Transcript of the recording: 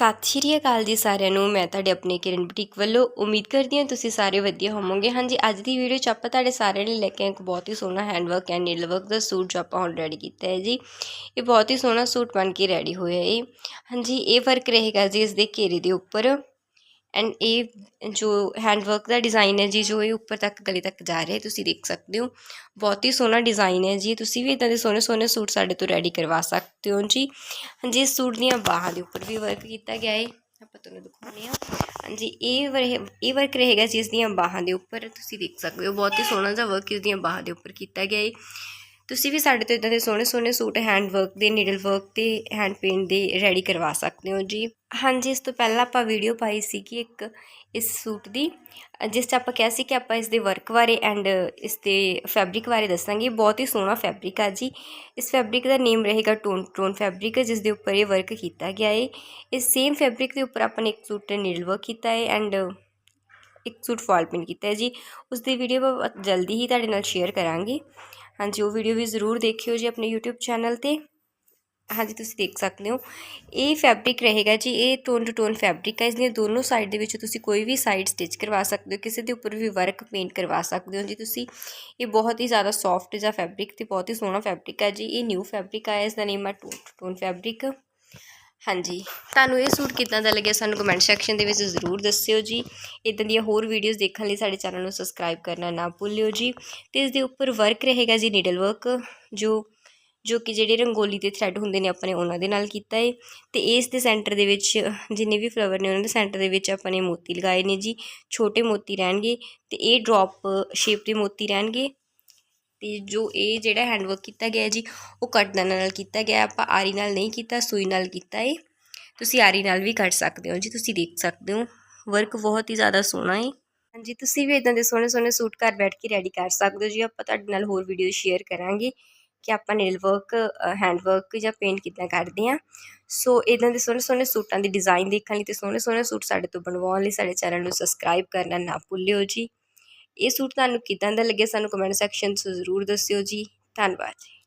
ਸਤਿ ਸ਼੍ਰੀ ਅਕਾਲ ਜੀ ਸਾਰਿਆਂ ਨੂੰ, ਮੈਂ ਤੁਹਾਡੇ ਆਪਣੇ ਕਿਰਨ ਬੁਟੀਕ ਵੱਲੋਂ ਉਮੀਦ ਕਰਦੀ ਹਾਂ ਤੁਸੀਂ ਸਾਰੇ ਵਧੀਆ ਹੋਵੋਗੇ। ਹਾਂਜੀ, ਅੱਜ ਦੀ ਵੀਡੀਓ 'ਚ ਆਪਾਂ ਤੁਹਾਡੇ ਸਾਰਿਆਂ ਲਈ ਲੈ ਕੇ ਆਏ ਇੱਕ ਬਹੁਤ ਹੀ ਸੋਹਣਾ ਹੈਂਡਵਰਕ ਐਂਡ ਨੀਡਲ ਵਰਕ ਦਾ ਸੂਟ ਜੋ ਆਪਾਂ ਹੁਣ ਰੈਡੀ ਕੀਤਾ ਹੈ ਜੀ। ਇਹ ਬਹੁਤ ਹੀ ਸੋਹਣਾ ਸੂਟ ਬਣ ਕੇ ਰੈਡੀ ਹੋਇਆ ਹੈ। ਹਾਂਜੀ, ਇਹ ਵਰਕ ਰਹੇਗਾ ਜੀ ਇਸ ਦੇ ਘੇਰੇ ਦੇ ਉੱਪਰ। ਐਂਡ ਇਹ ਜੋ ਹੈਂਡਵਰਕ ਦਾ ਡਿਜ਼ਾਈਨ ਹੈ ਜੀ, ਜੋ ਇਹ ਉੱਪਰ ਤੱਕ, ਗਲੇ ਤੱਕ ਜਾ ਰਿਹਾ ਤੁਸੀਂ ਦੇਖ ਸਕਦੇ ਹੋ। ਬਹੁਤ ਹੀ ਸੋਹਣਾ ਡਿਜ਼ਾਈਨ ਹੈ ਜੀ। ਤੁਸੀਂ ਵੀ ਇਦਾਂ ਦੇ ਸੋਹਣੇ ਸੋਹਣੇ ਸੂਟ ਸਾਡੇ ਤੋਂ ਰੈਡੀ ਕਰਵਾ ਸਕਦੇ ਹੋ ਜੀ। ਹਾਂਜੀ, ਇਸ ਸੂਟ ਦੀਆਂ ਬਾਹਾਂ ਦੇ ਉੱਪਰ ਵੀ ਵਰਕ ਕੀਤਾ ਗਿਆ ਹੈ। ਆਪਾਂ ਤੁਹਾਨੂੰ ਦਿਖਾਉਂਦੇ ਹਾਂ। ਹਾਂਜੀ, ਇਹ ਵਰ- ਇਹ ਵਰਕ ਰਹੇਗਾ ਜੀ ਇਸ ਦੀਆਂ ਬਾਹਾਂ ਦੇ ਉੱਪਰ। ਤੁਸੀਂ ਦੇਖ ਸਕਦੇ ਹੋ, ਬਹੁਤ ਹੀ ਸੋਹਣਾ ਜਿਹਾ ਵਰਕ ਇਸ ਦੀਆਂ ਬਾਹਾਂ ਦੇ ਉੱਪਰ ਕੀਤਾ ਗਿਆ ਹੈ। ਤੁਸੀਂ ਵੀ ਸਾਡੇ ਤੋਂ ਇਦਾਂ ਦੇ ਸੋਹਣੇ ਸੋਹਣੇ ਸੂਟ ਹੈਂਡ ਵਰਕ ਦੇ ਨੀਡਲ ਵਰਕ ਤੇ ਹੈਂਡ ਪੇਂਟ ਦੇ ਰੈਡੀ ਕਰਵਾ ਸਕਦੇ ਹੋ ਜੀ। ਹਾਂਜੀ, ਇਸ ਤੋਂ ਪਹਿਲਾਂ ਆਪਾਂ ਵੀਡੀਓ ਪਾਈ ਸੀ ਕਿ ਇੱਕ ਇਸ ਸੂਟ ਦੀ, ਜਿਸ 'ਚ ਆਪਾਂ ਕਿਹਾ ਸੀ ਕਿ ਆਪਾਂ ਇਸ ਦੇ ਵਰਕ ਬਾਰੇ ਐਂਡ ਇਸ ਦੇ ਫੈਬਰਿਕ ਬਾਰੇ ਦੱਸਾਂਗੇ। ਬਹੁਤ ਹੀ ਸੋਹਣਾ ਫੈਬਰਿਕ ਆ ਜੀ। ਇਸ ਫੈਬਰਿਕ ਦਾ ਨੇਮ ਰਹੇਗਾ ਟੋਨ ਟੋਨ ਫੈਬਰਿਕ ਜਿਸ ਦੇ ਉੱਪਰ ਇਹ ਵਰਕ ਕੀਤਾ ਗਿਆ ਹੈ ਇਸ ਸੇਮ ਫੈਬਰਿਕ ਦੇ ਉੱਪਰ ਆਪਾਂ ਨੇ ਇੱਕ ਸੂਟ ਨੀਡਲ ਵਰਕ ਕੀਤਾ ਹੈ ਐਂਡ ਇੱਕ ਸੂਟ ਫਾਲ ਪਿੰਨ ਕੀਤਾ ਹੈ ਜੀ। ਉਸ ਦੀ ਵੀਡੀਓ ਆਪਾਂ ਜਲਦੀ ਹੀ ਤੁਹਾਡੇ ਨਾਲ ਸ਼ੇਅਰ ਕਰਾਂਗੇ। ਹਾਂਜੀ, ਉਹ ਵੀਡੀਓ ਵੀ ਜ਼ਰੂਰ ਦੇਖਿਓ ਜੀ ਆਪਣੇ YouTube ਚੈਨਲ ਤੇ। ਹਾਂਜੀ, ਤੁਸੀਂ ਦੇਖ ਸਕਦੇ ਹੋ। ਇਹ ਫੈਬਰਿਕ ਰਹੇਗਾ ਜੀ, ਇਹ ਟੋਨ ਟੂ ਟੋਨ ਫੈਬਰਿਕ ਹੈ। ਇਸ ਦੀਆਂ ਦੋਨੋਂ ਸਾਈਡ ਦੇ ਵਿੱਚ ਤੁਸੀਂ ਕੋਈ ਵੀ ਸਾਈਡ ਸਟਿਚ ਕਰਵਾ ਸਕਦੇ ਹੋ, ਕਿਸੇ ਦੇ ਉੱਪਰ ਵੀ ਵਰਕ ਪੇਂਟ ਕਰਵਾ ਸਕਦੇ ਹੋ। ਜੀ, ਤੁਸੀਂ ਇਹ ਬਹੁਤ ਹੀ ਜ਼ਿਆਦਾ ਸੌਫਟ ਜਿਹਾ ਫੈਬਰਿਕ ਤੇ ਬਹੁਤ ਹੀ ਸੋਹਣਾ ਫੈਬਰਿਕ ਹੈ ਜੀ। ਇਹ ਨਿਊ ਫੈਬਰਿਕ ਆਇਆ ਇਸ ਦਾ ਨੇਮ ਹੈ ਟੋਨ ਟੂ ਟੋਨ ਫੈਬਰਿਕ ਹਾਂਜੀ। ਤੁਹਾਨੂੰ ਇਹ ਸੂਟ ਕਿੱਦਾਂ ਦਾ ਲੱਗਿਆ ਸਾਨੂੰ ਕਮੈਂਟ ਸੈਕਸ਼ਨ ਦੇ ਵਿੱਚ ਜ਼ਰੂਰ ਦੱਸਿਓ ਜੀ। ਇਦਾਂ ਦੀਆਂ ਹੋਰ ਵੀਡੀਓਜ਼ ਦੇਖਣ ਲਈ ਸਾਡੇ ਚੈਨਲ ਨੂੰ ਸਬਸਕ੍ਰਾਈਬ ਕਰਨਾ ਨਾ ਭੁੱਲਿਓ ਜੀ। ਤੇ ਇਸ ਦੇ ਉੱਪਰ ਵਰਕ ਰਹੇਗਾ ਜੀ ਨੀਡਲ ਵਰਕ ਜੋ ਜੋ ਕਿ ਜਿਹੜੇ ਰੰਗੋਲੀ ਦੇ ਥ੍ਰੈਡ ਹੁੰਦੇ ਨੇ ਆਪਣੇ ਉਹਨਾਂ ਦੇ ਨਾਲ ਕੀਤਾ ਹੈ ਤੇ ਇਸ ਦੇ ਸੈਂਟਰ ਦੇ ਵਿੱਚ, ਜਿੰਨੇ ਵੀ ਫਲਾਵਰ ਨੇ ਉਹਨਾਂ ਦੇ ਸੈਂਟਰ ਦੇ ਵਿੱਚ ਆਪਾਂ ਨੇ ਮੋਤੀ ਲਗਾਏ ਨੇ ਜੀ। ਛੋਟੇ ਮੋਤੀ ਰਹਿਣਗੇ ਤੇ ਇਹ ਡ੍ਰੌਪ ਸ਼ੇਪ ਦੇ ਮੋਤੀ ਰਹਿਣਗੇ। ਤੇ ਜੋ ਇਹ ਜਿਹੜਾ ਹੈਂਡਵਰਕ ਕੀਤਾ ਗਿਆ ਜੀ, ਉਹ ਕੱਟਣ ਨਾਲ ਕੀਤਾ ਗਿਆ, ਆਪਾਂ ਆਰੀ ਨਾਲ ਨਹੀਂ ਕੀਤਾ, ਸੂਈ ਨਾਲ ਕੀਤਾ ਹੈ ਤੁਸੀਂ ਆਰੀ ਨਾਲ ਵੀ ਕੱਟ ਸਕਦੇ ਹੋ ਜੀ, ਤੁਸੀਂ ਦੇਖ ਸਕਦੇ ਹੋ। ਵਰਕ ਬਹੁਤ ਹੀ ਜ਼ਿਆਦਾ ਸੋਹਣਾ ਏ। ਹਾਂਜੀ, ਤੁਸੀਂ ਵੀ ਇਦਾਂ ਦੇ ਸੋਹਣੇ ਸੋਹਣੇ ਸੂਟ ਘਰ ਬੈਠ ਕੇ ਰੈਡੀ ਕਰ ਸਕਦੇ ਹੋ ਜੀ। ਆਪਾਂ ਤੁਹਾਡੇ ਨਾਲ ਹੋਰ ਵੀਡੀਓ ਸ਼ੇਅਰ ਕਰਾਂਗੇ ਕਿ ਆਪਾਂ ਨੀਡਲ ਵਰਕ ਹੈਂਡ ਵਰਕ ਜਾਂ ਪੇਂਟ ਕਿੱਦਾਂ ਕਰਦੇ ਹਾਂ। ਸੋ ਇਦਾਂ ਦੇ ਸੋਹਣੇ ਸੋਹਣੇ ਸੂਟਾਂ ਦੀ ਡਿਜ਼ਾਈਨ ਦੇਖਣ ਲਈ ਤੇ ਸੋਹਣੇ ਸੋਹਣੇ ਸੂਟ ਸਾਡੇ ਤੋਂ ਬਣਵਾਉਣ ਲਈ ਸਾਡੇ ਚੈਨਲ ਨੂੰ ਸਬਸਕ੍ਰਾਈਬ ਕਰਨਾ ਨਾ ਭੁੱਲਿਓ ਜੀ। ਇਹ ਸੂਟ ਤੁਹਾਨੂੰ ਕਿੱਦਾਂ ਦਾ ਲੱਗਿਆ ਸਾਨੂੰ ਕਮੈਂਟ ਸੈਕਸ਼ਨ 'ਚ ਜ਼ਰੂਰ ਦੱਸਿਓ ਜੀ, ਧੰਨਵਾਦ ਜੀ।